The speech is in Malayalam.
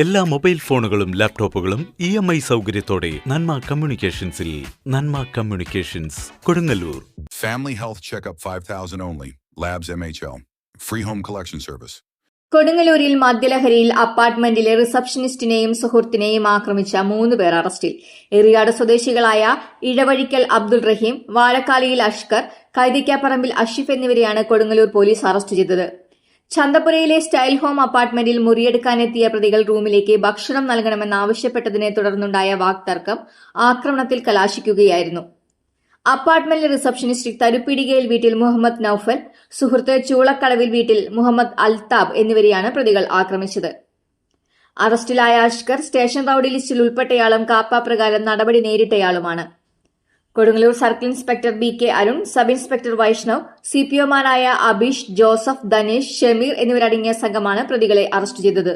എല്ലാ മൊബൈൽ ഫോണുകളും ലാപ്ടോപ്പുകളും ഇ എം ഐ സൗകര്യത്തോടെ നന്മ കമ്മ്യൂണിക്കേഷൻസിൽ Nanma communications Kodungallur. Family health checkup 5000 labs Labs MHL. Free home collection service കൊടുങ്ങല്ലൂരിൽ മദ്യലഹരിയിൽ അപ്പാർട്ട്മെന്റിലെ റിസപ്ഷനിസ്റ്റിനെയും സുഹൃത്തിനെയും ആക്രമിച്ച മൂന്ന് പേർ അറസ്റ്റിൽ. എറിയാട് സ്വദേശികളായ ഇഴവഴിക്കൽ അബ്ദുൾ റഹീം വാഴക്കാലിയിൽ അഷ്കർ കൈതിക്കാപ്പറമ്പിൽ അഷിഫ് എന്നിവരെയാണ് കൊടുങ്ങല്ലൂർ പോലീസ് അറസ്റ്റ് ചെയ്തത്. ചന്തപുരയിലെ സ്റ്റൈൽ ഹോം അപ്പാർട്ട്മെന്റിൽ മുറിയെടുക്കാനെത്തിയ പ്രതികൾ റൂമിലേക്ക് ഭക്ഷണം നൽകണമെന്നാവശ്യപ്പെട്ടതിനെ തുടർന്നുണ്ടായ വാക്തർക്കം ആക്രമണത്തിൽ കലാശിക്കുകയായിരുന്നു. അപ്പാർട്ട്മെന്റ് റിസപ്ഷനിസ്റ്റ് തരുപ്പിടികയിൽ വീട്ടിൽ മുഹമ്മദ് നൌഫൽ സുഹൃത്ത് ചൂളക്കടവിൽ വീട്ടിൽ മുഹമ്മദ് അൽതാബ് എന്നിവരെയാണ് പ്രതികൾ ആക്രമിച്ചത്. അറസ്റ്റിലായ അഷ്കർ സ്റ്റേഷൻ റൌഡി ലിസ്റ്റിൽ ഉൾപ്പെട്ടയാളും കാപ്പ പ്രകാരം നടപടി നേരിട്ടയാളുമാണ്. Kodungallur circle inspector B K Arun sub inspector Vaishnav C P ഒമാരായ Abeesh Joseph Dhanesh Shameer എന്നിവരടങ്ങിയ സംഘമാണ് പ്രതികളെ അറസ്റ്റ് ചെയ്തത്.